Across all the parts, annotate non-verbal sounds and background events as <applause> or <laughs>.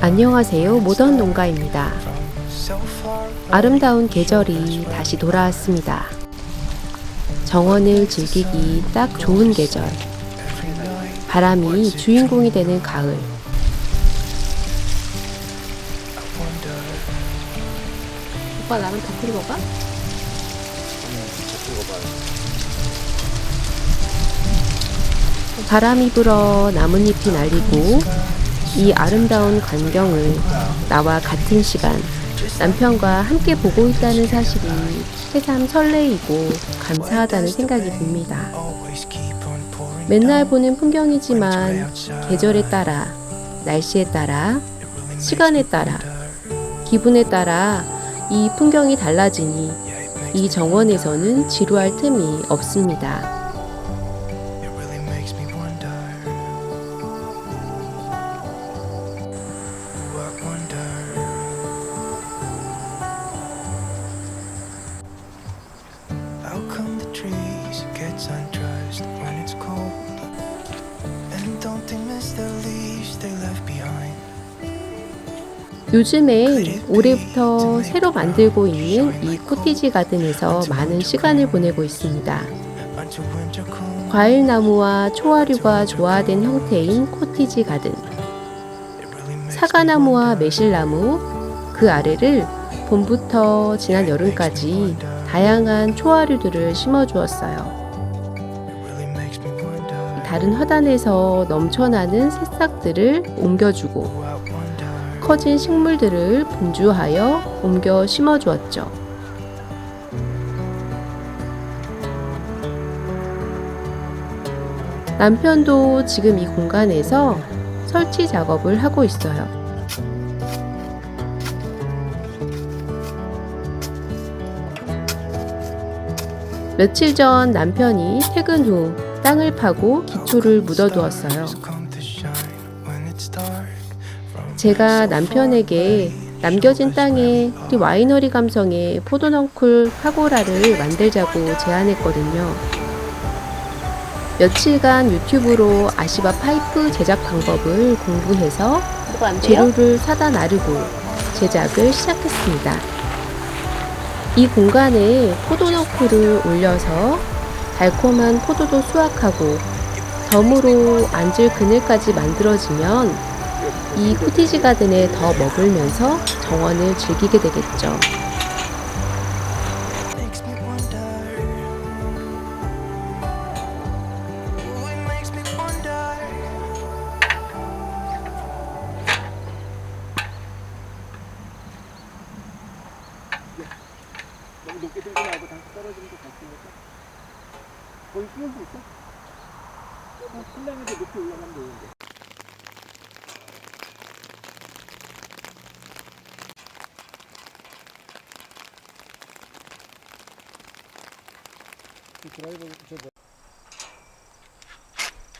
안녕하세요. 모던 농가입니다. 아름다운 계절이 다시 돌아왔습니다. 정원을 즐기기 딱 좋은 계절. 바람이 주인공이 되는 가을. 오빠 나랑 같은 읽어봐? 바람이 불어 나뭇잎이 날리고 이 아름다운 광경을 나와 같은 시간 남편과 함께 보고 있다는 사실이 새삼 설레이고 감사하다는 생각이 듭니다. 맨날 보는 풍경이지만 계절에 따라, 날씨에 따라, 시간에 따라, 기분에 따라 이 풍경이 달라지니 이 정원에서는 지루할 틈이 없습니다. 요즘엔 올해부터 새로 만들고 있는 이 코티지 가든에서 많은 시간을 보내고 있습니다. 과일나무와 초화류가 조화된 형태인 코티지 가든, 사과나무와 매실나무, 그 아래를 봄부터 지난 여름까지 다양한 초화류들을 심어 주었어요. Me wonder. 다른 화단에서 넘쳐나는 새싹들을 옮겨주고. 커진 식물들을 분주하여 옮겨 심어 주었죠. 남편도 지금 이 공간에서 설치 작업을 하고 있어요. 며칠 전 남편이 퇴근 후 땅을 파고 기초를 묻어두었어요. 제가 남편에게 남겨진 땅에 우리 와이너리 감성의 포도넝쿨 파고라를 만들자고 제안했거든요. 며칠간 유튜브로 아시바 파이프 제작 방법을 공부해서 재료를 사다 나르고 제작을 시작했습니다. 이 공간에 포도너쿨을 올려서 달콤한 포도도 수확하고 덤으로 앉을 그늘까지 만들어지면 이 코티지 가든에 더 머물면서 정원을 즐기게 되겠죠.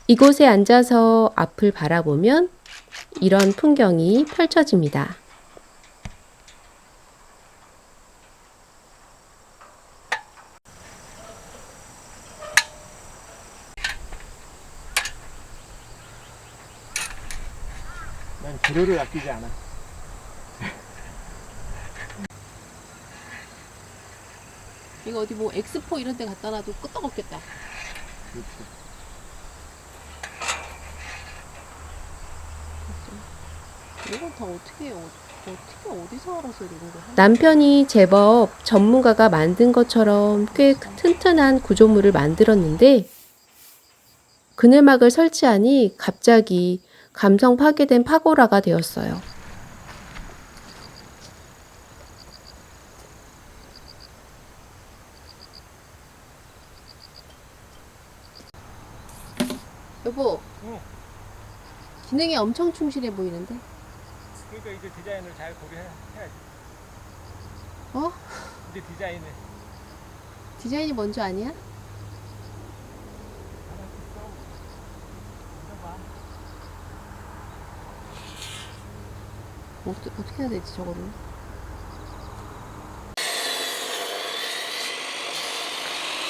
이곳에 앉아서 앞을 바라보면 이런 풍경이 펼쳐집니다. 난 재료를 아끼지 않아. 이거 어디 뭐 엑스포 이런 데 갖다 놔도 끄떡 없겠다. 그렇지. 이건 다 어떻게 해요? 어떻게 어디서 알아서 이런 거 남편이 제법 전문가가 만든 것처럼 꽤 튼튼한 구조물을 만들었는데 그늘막을 설치하니 갑자기 감성 파괴된 파고라가 되었어요. 여보, 응. 기능이 엄청 충실해 보이는데? 그러니까 이제 디자인을 잘 고려해야지. 어? 이제 디자인을. 디자인이 먼저 아니야? 어떻게, 어떻게 해야 되지 저거를?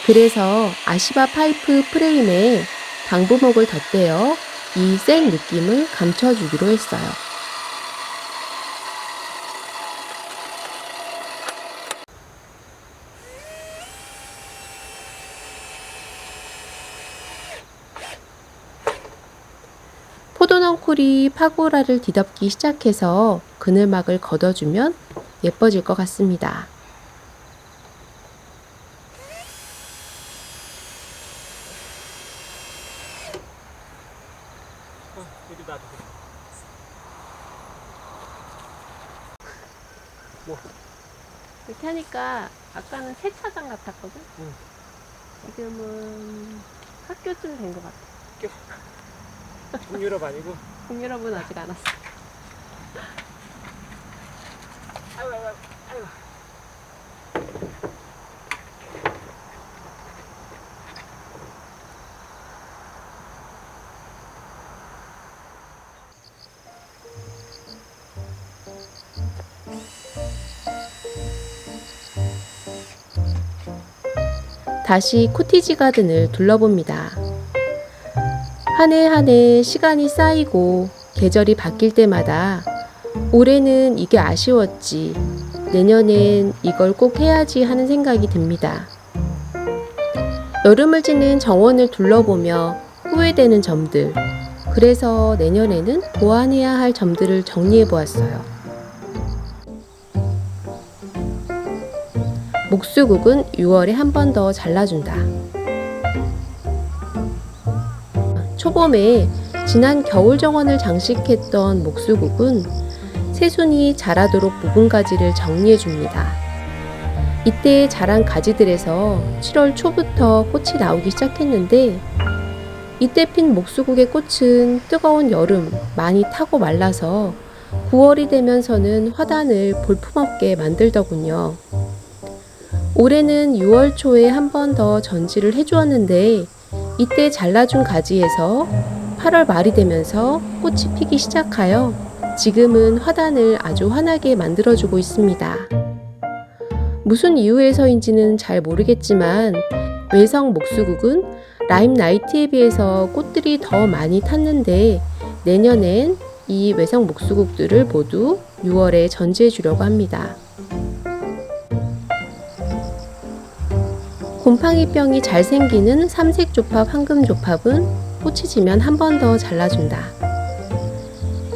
그래서 아시바 파이프 프레임에 방부목을 덧대어 이센 느낌을 감춰주기로 했어요. 포도넝쿨이 파고라를 뒤덮기 시작해서 그늘막을 걷어주면 예뻐질 것 같습니다. 어, 여기 놔둬. 뭐? 하니까 아까는 세차장 같았거든? 응. 지금은 학교쯤 된 것 같아. 동유럽 아니고. <laughs> 동유럽은 아직 안 왔어. 아이고, 아이고, 아이 다시 코티지 가든을 둘러봅니다. 한 해 한 해 시간이 쌓이고 계절이 바뀔 때마다 올해는 이게 아쉬웠지. 내년엔 이걸 꼭 해야지 하는 생각이 듭니다. 여름을 지는 정원을 둘러보며 후회되는 점들. 그래서 내년에는 보완해야 할 점들을 정리해 보았어요. 목수국은 6월에 한 번 더 잘라준다. 초봄에 지난 겨울 정원을 장식했던 목수국은 새순이 자라도록 묵은 가지를 정리해 줍니다. 이때 자란 가지들에서 7월 초부터 꽃이 나오기 시작했는데 이때 핀 목수국의 꽃은 뜨거운 여름 많이 타고 말라서 9월이 되면서는 화단을 볼품없게 만들더군요. 올해는 6월 초에 한 번 더 전지를 해주었는데 이때 잘라준 가지에서 8월 말이 되면서 꽃이 피기 시작하여 지금은 화단을 아주 환하게 만들어주고 있습니다. 무슨 이유에서인지는 잘 모르겠지만 외성 목수국은 라임 나이트에 비해서 꽃들이 더 많이 탔는데 내년엔 이 외성 목수국들을 모두 6월에 전지해 주려고 합니다. 곰팡이병이 잘 생기는 삼색 조팝, 황금 조팝은 꽃이 지면 한 번 더 잘라준다.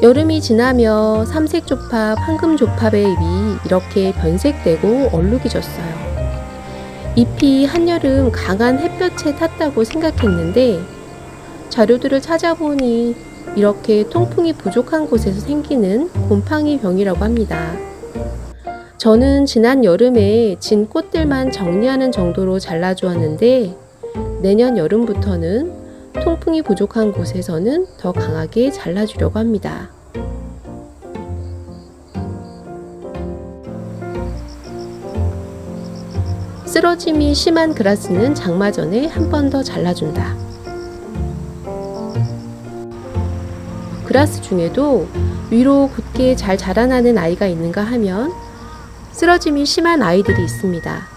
여름이 지나며 삼색 조팝, 황금 조팝의 잎이 이렇게 변색되고 얼룩이 졌어요. 잎이 한여름 강한 햇볕에 탔다고 생각했는데 자료들을 찾아보니 이렇게 통풍이 부족한 곳에서 생기는 곰팡이 병이라고 합니다. 저는 지난 여름에 진 꽃들만 정리하는 정도로 잘라주었는데 내년 여름부터는 통풍이 부족한 곳에서는 더 강하게 잘라주려고 합니다. 쓰러짐이 심한 그라스는 장마 전에 한 번 더 잘라준다. 그라스 중에도 위로 곧게 잘 자라나는 아이가 있는가 하면 쓰러짐이 심한 아이들이 있습니다.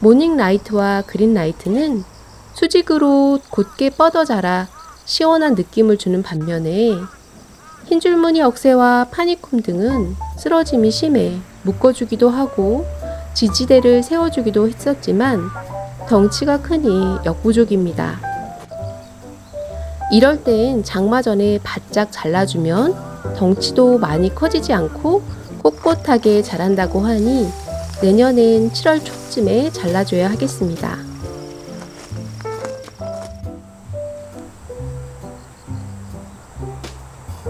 모닝 라이트와 그린 라이트는 수직으로 곧게 뻗어 자라 시원한 느낌을 주는 반면에 흰 줄무늬 억새와 파니쿰 등은 쓰러짐이 심해 묶어주기도 하고 지지대를 세워주기도 했었지만 덩치가 크니 역부족입니다. 이럴 땐 장마 전에 바짝 잘라주면 덩치도 많이 커지지 않고 꼿꼿하게 자란다고 하니 내년엔 7월 초쯤에 잘라줘야 하겠습니다.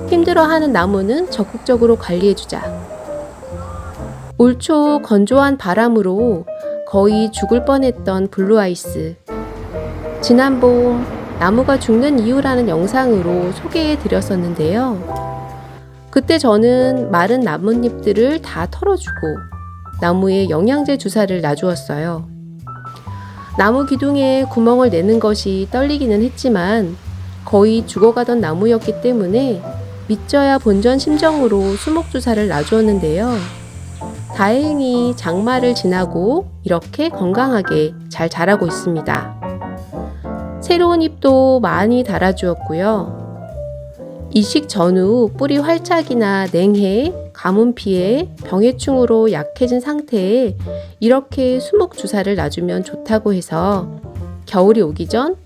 힘들어하는 나무는 적극적으로 관리해주자. 올 초 건조한 바람으로 거의 죽을 뻔했던 블루아이스. 지난 봄 나무가 죽는 이유라는 영상으로 소개해 드렸었는데요. 그때 저는 마른 나뭇잎들을 다 털어주고 나무에 영양제 주사를 놔주었어요. 나무 기둥에 구멍을 내는 것이 떨리기는 했지만 거의 죽어가던 나무였기 때문에 믿져야 본전 심정으로 수목 주사를 놔주었는데요. 다행히 장마를 지나고 이렇게 건강하게 잘 자라고 있습니다. 새로운 잎도 많이 달아주었고요. 이식 전후 뿌리 활착이나 냉해, 가뭄 피해, 병해충으로 약해진 상태에 이렇게 수목 주사를 놔주면 좋다고 해서 겨울이 오기 전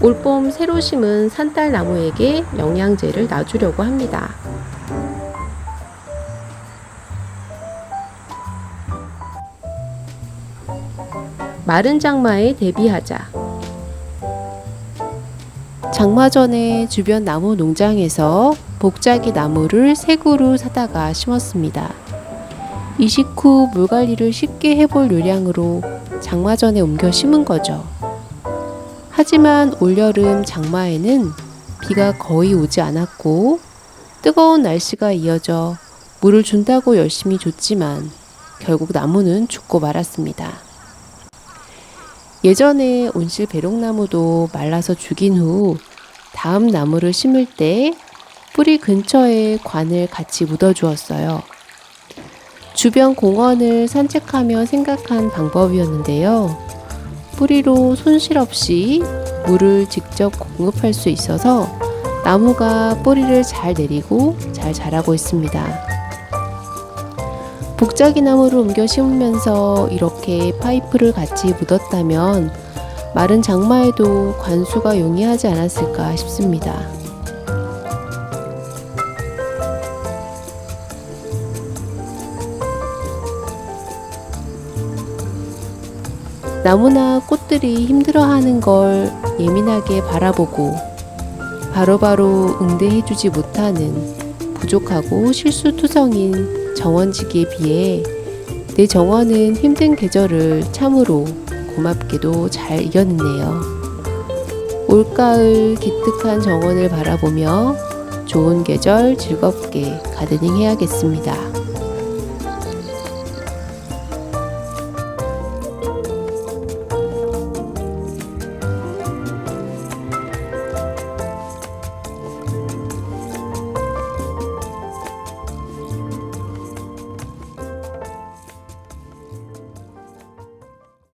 올봄 새로 심은 산딸나무에게 영양제를 놔주려고 합니다. 마른 장마에 대비하자. 장마 전에 주변 나무 농장에서 복자기 나무를 세 그루 사다가 심었습니다. 이식 후 물 관리를 쉽게 해볼 요량으로 장마 전에 옮겨 심은 거죠. 하지만 올여름 장마에는 비가 거의 오지 않았고 뜨거운 날씨가 이어져 물을 준다고 열심히 줬지만 결국 나무는 죽고 말았습니다. 예전에 온실 배롱나무도 말라서 죽인 후 다음 나무를 심을 때 뿌리 근처에 관을 같이 묻어 주었어요. 주변 공원을 산책하며 생각한 방법이었는데요. 뿌리로 손실 없이 물을 직접 공급할 수 있어서 나무가 뿌리를 잘 내리고 잘 자라고 있습니다. 복자기 나무를 옮겨 심으면서 이렇게 파이프를 같이 묻었다면 마른 장마에도 관수가 용이하지 않았을까 싶습니다. 나무나 꽃들이 힘들어하는 걸 예민하게 바라보고 바로바로 응대해주지 못하는 부족하고 실수투성인 정원지기에 비해 내 정원은 힘든 계절을 참으로 고맙게도 잘 이겨냈네요. 올가을 기특한 정원을 바라보며 좋은 계절 즐겁게 가드닝 해야겠습니다.